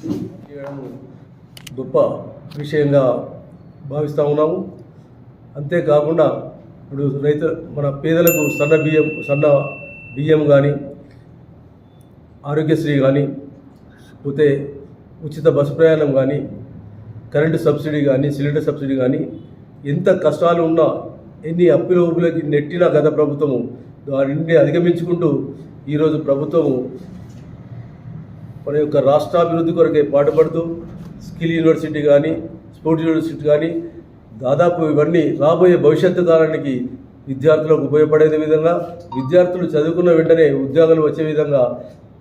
చేయడం గొప్ప విషయంగా భావిస్తూ ఉన్నాము. అంతేకాకుండా ఇప్పుడు రైతు మన పేదలకు సన్న బియ్యం సన్న బియ్యం కానీ ఆరోగ్యశ్రీ కానీ పోతే ఉచిత బస్సు ప్రయాణం కానీ కరెంటు సబ్సిడీ కానీ సిలిండర్ సబ్సిడీ కానీ ఎంత కష్టాలు ఉన్నా ఎన్ని అప్పుల ఊపులకి నెట్టిన గత ప్రభుత్వము వారిని అధిగమించుకుంటూ ఈరోజు ప్రభుత్వము మన యొక్క రాష్ట్రాభివృద్ధి కొరకే పాటుపడుతూ స్కిల్ యూనివర్సిటీ కానీ స్పోర్ట్స్ యూనివర్సిటీ కానీ దాదాపు ఇవన్నీ రాబోయే భవిష్యత్తు కాలానికి విద్యార్థులకు ఉపయోగపడే విధంగా. విద్యార్థులు చదువుకున్న వెంటనే ఉద్యోగాలు వచ్చే విధంగా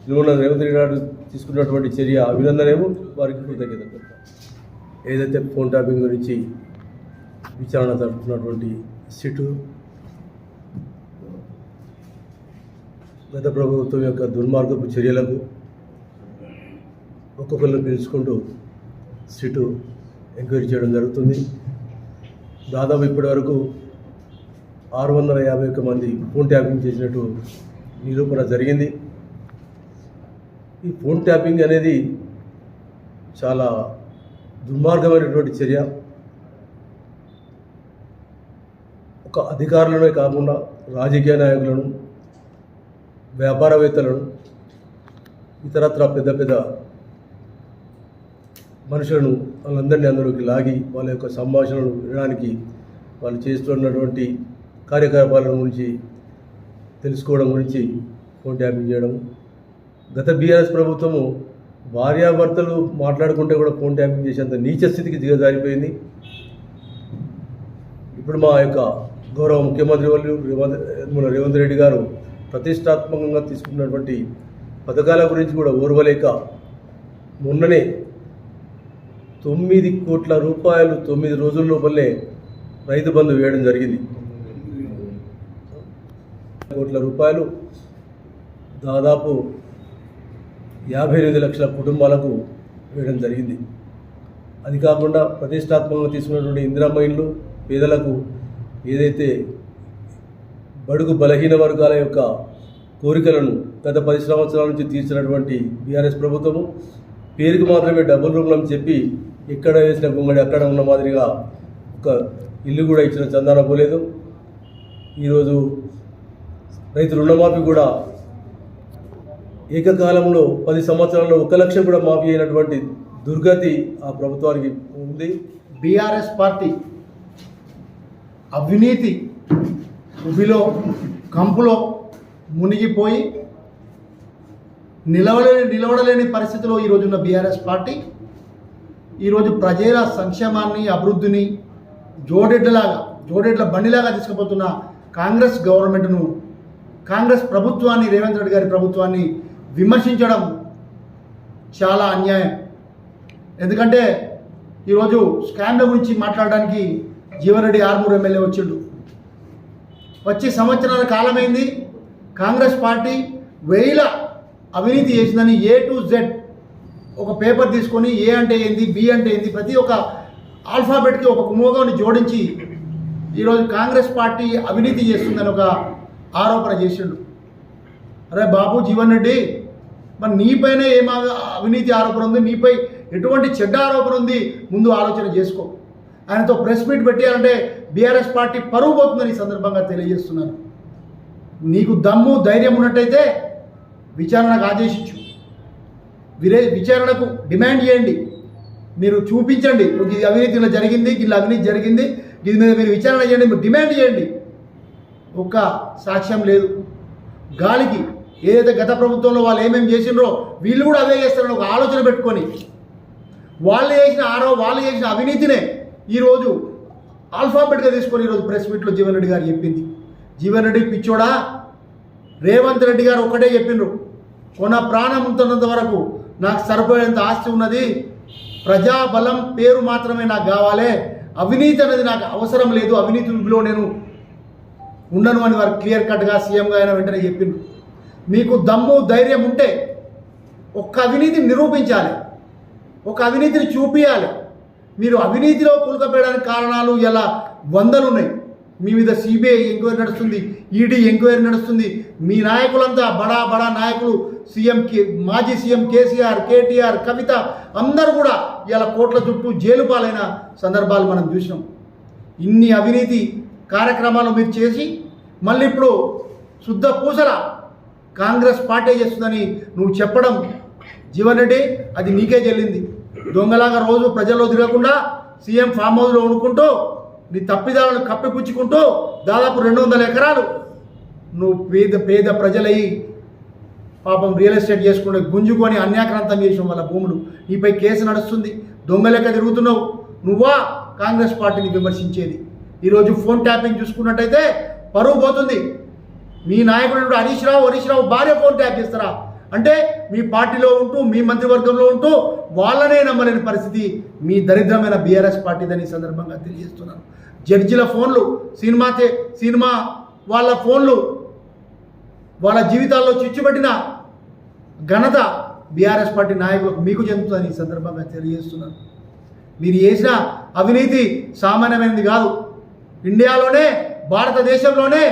నిర్మల రేవంత్ రెడ్డి గారు తీసుకున్నటువంటి చర్య అభినందనేమో వారికి కృతజ్ఞత ఏదైతే ఫోన్ ట్యాపింగ్ గురించి విచారణ జరుపుతున్నటువంటి సిటు గత ప్రభుత్వం యొక్క దుర్మార్గపు చర్యలకు ఒక్కొక్కరిని పిలుచుకుంటూ సిటు ఎంక్వైరీ చేయడం జరుగుతుంది. దాదాపు ఇప్పటి వరకు ఆరు వందల యాభై ఒక్క మంది ఫోన్ ట్యాపింగ్ చేసినట్టు నిరూపణ జరిగింది. ఈ ఫోన్ ట్యాపింగ్ అనేది చాలా దుర్మార్గమైనటువంటి చర్య. ఒక అధికారులనే కాకుండా రాజకీయ నాయకులను వ్యాపారవేత్తలను ఇతరత్ర పెద్ద పెద్ద మనుషులను వాళ్ళందరినీ అందులోకి లాగి వాళ్ళ యొక్క సంభాషణలు వినడానికి వాళ్ళు చేస్తున్నటువంటి కార్యకలాపాల గురించి తెలుసుకోవడం గురించి ఫోన్ ట్యాపింగ్ చేయడం. గత బీఆర్ఎస్ ప్రభుత్వము భార్యాభర్తలు మాట్లాడుకుంటే కూడా ఫోన్ ట్యాపింగ్ చేసేంత నీచ స్థితికి దిగజారిపోయింది. ఇప్పుడు మా యొక్క గౌరవ ముఖ్యమంత్రి వాళ్ళు రేవంత్ రేవంత్ రెడ్డి గారు ప్రతిష్టాత్మకంగా తీసుకున్నటువంటి పథకాల గురించి కూడా ఓర్వలేక మొన్ననే తొమ్మిది కోట్ల రూపాయలు తొమ్మిది రోజుల లోపలే రైతు బంధు వేయడం జరిగింది. కోట్ల రూపాయలు దాదాపు యాభై ఎనిమిది లక్షల కుటుంబాలకు వేయడం జరిగింది. అది కాకుండా ప్రతిష్టాత్మకంగా తీసుకున్నటువంటి ఇందిరా ఇండ్లు పేదలకు ఏదైతే బడుగు బలహీన వర్గాల యొక్క కోరికలను గత పది సంవత్సరాల నుంచి తీర్చినటువంటి బీఆర్ఎస్ ప్రభుత్వము పేరుకు మాత్రమే డబుల్ రూమ్లని చెప్పి ఎక్కడ వేసిన గుమ్మడి అక్కడ ఉన్న మాదిరిగా ఒక ఇల్లు కూడా ఇచ్చిన చందాన పోలేదు. ఈరోజు రైతు రుణమాఫీ కూడా ఏకకాలంలో పది సంవత్సరాల్లో ఒక లక్ష కూడా మాఫీ అయినటువంటి దుర్గతి ఆ ప్రభుత్వానికి ఉంది. బీఆర్ఎస్ పార్టీ అవినీతి ఉబిలో కంపులో మునిగిపోయి నిలవలేని నిలవడలేని పరిస్థితిలో ఈరోజున్న బీఆర్ఎస్ పార్టీ ఈరోజు ప్రజల సంక్షేమాన్ని అభివృద్ధిని జోడెడ్లలాగా జోడెడ్ల బండిలాగా తీసుకుపోతున్న కాంగ్రెస్ గవర్నమెంట్ను కాంగ్రెస్ ప్రభుత్వాన్ని రేవంత్ రెడ్డి గారి ప్రభుత్వాన్ని విమర్శించడం చాలా అన్యాయం. ఎందుకంటే ఈరోజు స్కామ్ల గురించి మాట్లాడడానికి జీవన్రెడ్డి ఆర్మూర్ ఎమ్మెల్యే వచ్చిండు. వచ్చి సంవత్సరాల కాలమైంది కాంగ్రెస్ పార్టీ వేల అవినీతి చేసిందని ఏ టు జెడ్ ఒక పేపర్ తీసుకొని ఏ అంటే ఏంది బి అంటే ఏంది ప్రతి ఒక్క ఆల్ఫాబెట్కి ఒక కుమోగాన్ని జోడించి ఈరోజు కాంగ్రెస్ పార్టీ అవినీతి చేస్తుందని ఒక ఆరోపణ చేసిండు. అరే బాబు జీవన్ రెడ్డి మరి నీపైనే ఏం అవినీతి ఆరోపణ ఉంది? నీపై ఎటువంటి చెడ్డ ఆరోపణ ఉంది? ముందు ఆలోచన చేసుకో. ఆయనతో ప్రెస్ మీట్ పెట్టాలంటే బీఆర్ఎస్ పార్టీ పరువు పోతుందని ఈ సందర్భంగా తెలియజేస్తున్నాను. నీకు దమ్ము ధైర్యం ఉన్నట్టయితే విచారణకు ఆదేశించు. విరే విచారణకు డిమాండ్ చేయండి. మీరు చూపించండి. ఇది అవినీతిలో జరిగింది ఇలా అవినీతి జరిగింది దీని మీద మీరు విచారణ చేయండి మీరు డిమాండ్ చేయండి. ఒక్క సాక్ష్యం లేదు. గాలికి ఏదైతే గత ప్రభుత్వంలో వాళ్ళు ఏమేమి చేసిండ్రో వీళ్ళు కూడా అదే చేస్తారని ఒక ఆలోచన పెట్టుకొని వాళ్ళు చేసిన ఆరో వాళ్ళు చేసిన అవినీతినే ఈరోజు ఆల్ఫాబెట్గా తీసుకొని ఈరోజు ప్రెస్ మీట్లో జీవన్ రెడ్డి గారు చెప్పింది. జీవన్ రెడ్డి పిచ్చోడా? రేవంత్ రెడ్డి గారు ఒకటే చెప్పిండ్రు. కొన ప్రాణం ఉంటున్నంత వరకు నాకు సరిపోయేంత ఆస్తి ఉన్నది. ప్రజాబలం పేరు మాత్రమే నాకు కావాలి. అవినీతి అనేది నాకు అవసరం లేదు. అవినీతి ఊబిలో నేను ఉండను అని వారు క్లియర్ కట్గా సీఎంగా ఆయన వెంటనే చెప్పిండు మీకు దమ్ము ధైర్యం ఉంటే ఒక్క అవినీతిని నిరూపించాలి. ఒక అవినీతిని చూపించాలి మీరు అవినీతిలో కూలకపోయడానికి కారణాలు ఇలా వందలు ఉన్నాయి మీ మీద సిబిఐ ఎంక్వైరీ నడుస్తుంది ఈడీ ఎంక్వైరీ నడుస్తుంది. మీ నాయకులంతా బడా బడా నాయకులు సీఎం కే మాజీ సీఎం కేసీఆర్ కేటీఆర్ కవిత అందరూ కూడా ఇలా కోట్ల చుట్టూ జైలు పాలైన సందర్భాలు మనం చూసినాం. ఇన్ని అవినీతి కార్యక్రమాలు మీరు చేసి మళ్ళీ ఇప్పుడు శుద్ధ పూసల కాంగ్రెస్ పార్టీ చేస్తుందని నువ్వు చెప్పడం జీవన్ రెడ్డి అది నీకే చెల్లింది. దొంగలాగా రోజు ప్రజల్లో తిరగకుండా సీఎం ఫామ్ హౌస్లో వండుకుంటూ నీ తప్పిదాలను కప్పిపుచ్చుకుంటూ దాదాపు రెండు వందల ఎకరాలు నువ్వు పేద పేద ప్రజలయ్యి పాపం రియల్ ఎస్టేట్ చేసుకుంటే గుంజుకొని అన్యాక్రాంతం చేసిన వాళ్ళ భూములు. నీపై కేసు నడుస్తుంది. దొంగలెక్క తిరుగుతున్నావు. నువ్వా కాంగ్రెస్ పార్టీని విమర్శించేది. ఈరోజు ఫోన్ ట్యాపింగ్ చూసుకున్నట్టయితే పరువు పోతుంది. మీ నాయకుడు హరీష్ రావు హరీష్ రావు భార్య ఫోన్ ట్యాప్ చేస్తారా? అంటే మీ పార్టీలో ఉంటూ మీ మంత్రివర్గంలో ఉంటూ వాళ్ళనే నమ్మలేని పరిస్థితి మీ దరిద్రమైన బీఆర్ఎస్ పార్టీదని ఈ సందర్భంగా తెలియజేస్తున్నాను. జడ్జిల ఫోన్లు సినిమా సినిమా వాళ్ళ ఫోన్లు వాళ్ళ జీవితాల్లో చిచ్చుపెట్టిన ఘనత బీఆర్ఎస్ పార్టీ నాయకులకు మీకు చెందుతుందని ఈ సందర్భంగా తెలియజేస్తున్నాను. మీరు చేసిన అవినీతి సామాన్యమైనది కాదు. ఇండియాలోనే భారతదేశంలోనే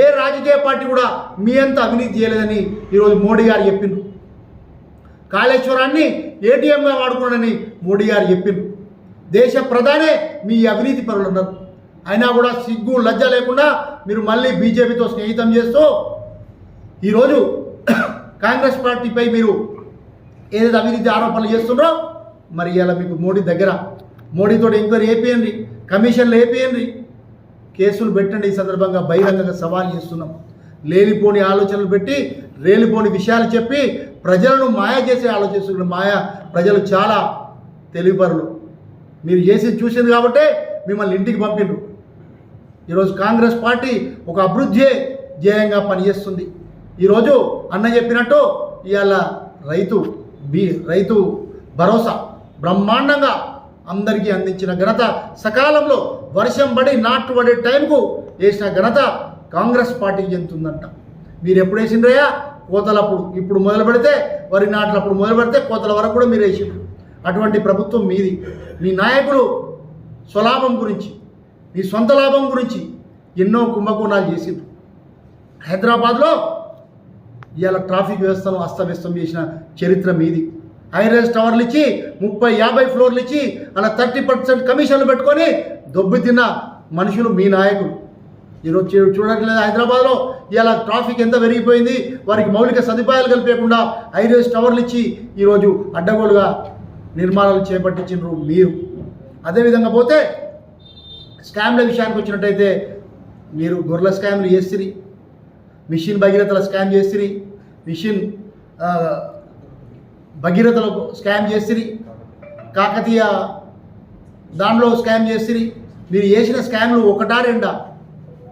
ఏ రాజకీయ పార్టీ కూడా మీ అంత అవినీతి చేయలేదని ఈరోజు మోడీ గారు చెప్పిండ్రు. కాళేశ్వరాన్ని ఏటీఎంగా వాడుకున్నాడని మోడీ గారు చెప్పిండ్రు. దేశ ప్రధానే మీ అవినీతి పరులు ఉన్నారు అయినా కూడా సిగ్గు లజ్జ లేకుండా మీరు మళ్ళీ బీజేపీతో స్నేహితం చేస్తూ ఈరోజు కాంగ్రెస్ పార్టీపై మీరు ఏదైతే అవినీతి ఆరోపణలు చేస్తున్నారో మరి ఇలా మీకు మోడీ దగ్గర మోడీతో ఎంక్వైరీ వేపియండి కమిషన్లు వేపియండి. కేసులు పెట్టండి ఈ సందర్భంగా బహిరంగంగా సవాల్ చేస్తున్నాం. లేనిపోని ఆలోచనలు పెట్టి రేలిపోని విషయాలు చెప్పి ప్రజలను మాయ చేసే ఆలోచిస్తున్న మాయ ప్రజలు చాలా తెలివిపరులు. మీరు చేసి చూసింది కాబట్టే మిమ్మల్ని ఇంటికి పంపిండ్రు ఈరోజు కాంగ్రెస్ పార్టీ ఒక అభివృద్ధి ధ్యేయంగా పనిచేస్తుంది. ఈరోజు అన్న చెప్పినట్టు ఇవాళ రైతు బీ రైతు భరోసా బ్రహ్మాండంగా అందరికీ అందించిన ఘనత సకాలంలో వర్షం పడి నాటు పడే టైంకు వేసిన ఘనత కాంగ్రెస్ పార్టీకి చెందుతుందంట మీరు ఎప్పుడు వేసిండ్రయ్యా? కోతలప్పుడు. ఇప్పుడు మొదలు పెడితే వరి నాట్లప్పుడు మొదలు పెడితే కోతల వరకు కూడా మీరు వేసిండ్రు. అటువంటి ప్రభుత్వం మీది. మీ నాయకులు స్వలాభం గురించి మీ సొంత లాభం గురించి ఎన్నో కుంభకోణాలు చేసిండ్రు. హైదరాబాద్లో ఇవాళ ట్రాఫిక్ వ్యవస్థను అస్తవ్యస్తం చేసిన చరిత్ర మీది. హైరేజ్ టవర్లు ఇచ్చి ముప్పై యాభై ఫ్లోర్లు ఇచ్చి అలా థర్టీ పర్సెంట్ కమిషన్లు పెట్టుకొని దొబ్బి తిన్న మనుషులు మీ నాయకులు. ఈరోజు చూ- చూడట్లేదు హైదరాబాద్లో ఇలా ట్రాఫిక్ ఎంత పెరిగిపోయింది వారికి మౌలిక సదుపాయాలు కల్పేయకుండా హైరేజ్ టవర్లు ఇచ్చి ఈరోజు అడ్డగోలుగా నిర్మాణాలు చేపట్టించినారు మీరు. అదేవిధంగా పోతే స్కామ్ల విషయానికి వచ్చినట్టయితే మీరు గొర్రెల స్కామ్లు చేసిరి మిషన్ భగీరథల స్కామ్ చేసిరి మిషన్ భగీరథలో స్కామ్ చేసిరి కాకతీయ దానిలో స్కామ్ చేసిరి. మీరు చేసిన స్కామ్లు ఒకటా రెండా?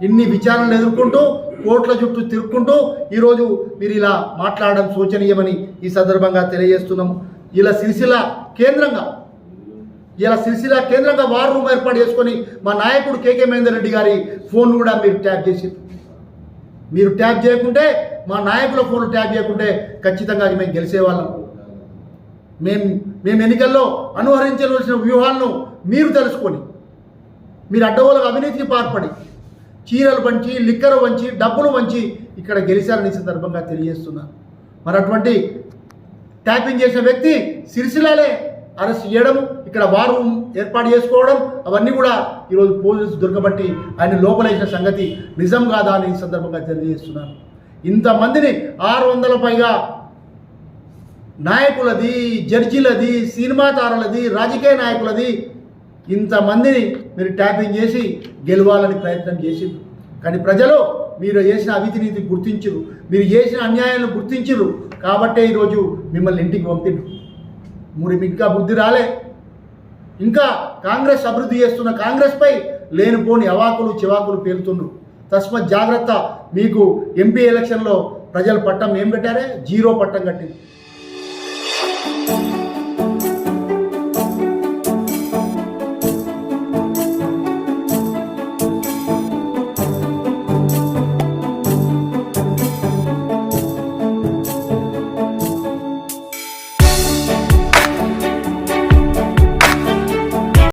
ఇన్ని విచారణలు ఎదుర్కొంటూ కోట్ల చుట్టూ తిరుక్కుంటూ ఈరోజు మీరు ఇలా మాట్లాడడం శోచనీయమని ఈ సందర్భంగా తెలియజేస్తున్నాము. ఇలా సిరిసిల కేంద్రంగా ఇలా సిరిసిల కేంద్రంగా వార్ రూమ్ ఏర్పాటు చేసుకొని మా నాయకుడు కేకే మహేందర్ రెడ్డి గారి ఫోన్ కూడా మీరు ట్యాప్ చేసి మీరు ట్యాప్ చేయకుంటే మా నాయకుల ఫోన్లు ట్యాప్ చేయకుంటే ఖచ్చితంగా అది మేము గెలిచేవాళ్ళం. మేము మేము ఎన్నికల్లో అనుహరించవలసిన వ్యూహాలను మీరు తెలుసుకొని మీరు అడ్డగోలకు అవినీతికి పాల్పడి చీరలు పంచి లిక్కరు వంచి డబ్బులు వంచి ఇక్కడ గెలిచారని సందర్భంగా తెలియజేస్తున్నాను మరి అటువంటి ట్యాపింగ్ చేసిన వ్యక్తి సిరిసిలాలే అరెస్ట్ చేయడం ఇక్కడ వారు ఏర్పాటు చేసుకోవడం అవన్నీ కూడా ఈరోజు పోలీసు దొరకబట్టి ఆయన లోపలేసిన సంగతి నిజం కాదా అని ఈ సందర్భంగా తెలియజేస్తున్నాను ఇంతమందిని ఆరు వందల పైగా నాయకులది జడ్జీలది సినిమా తారలది రాజకీయ నాయకులది ఇంతమందిని మీరు ట్యాపింగ్ చేసి గెలవాలని ప్రయత్నం చేసిండ్రు. కానీ ప్రజలు మీరు చేసిన అవినీతి గుర్తించరు మీరు చేసిన అన్యాయాలను గుర్తించరు కాబట్టే ఈరోజు మిమ్మల్ని ఇంటికి పంపిండు మరి ఇంకా బుద్ధి రాలే. ఇంకా కాంగ్రెస్ అభివృద్ధి చేస్తున్న కాంగ్రెస్పై లేనిపోని అవాకులు చివాకులు పేలుతుండ్రు తస్మత్ జాగ్రత్త. మీకు ఎంపీ ఎలక్షన్లో ప్రజలు పట్టం ఏం పెట్టారే? జీరో పట్టం కట్టింది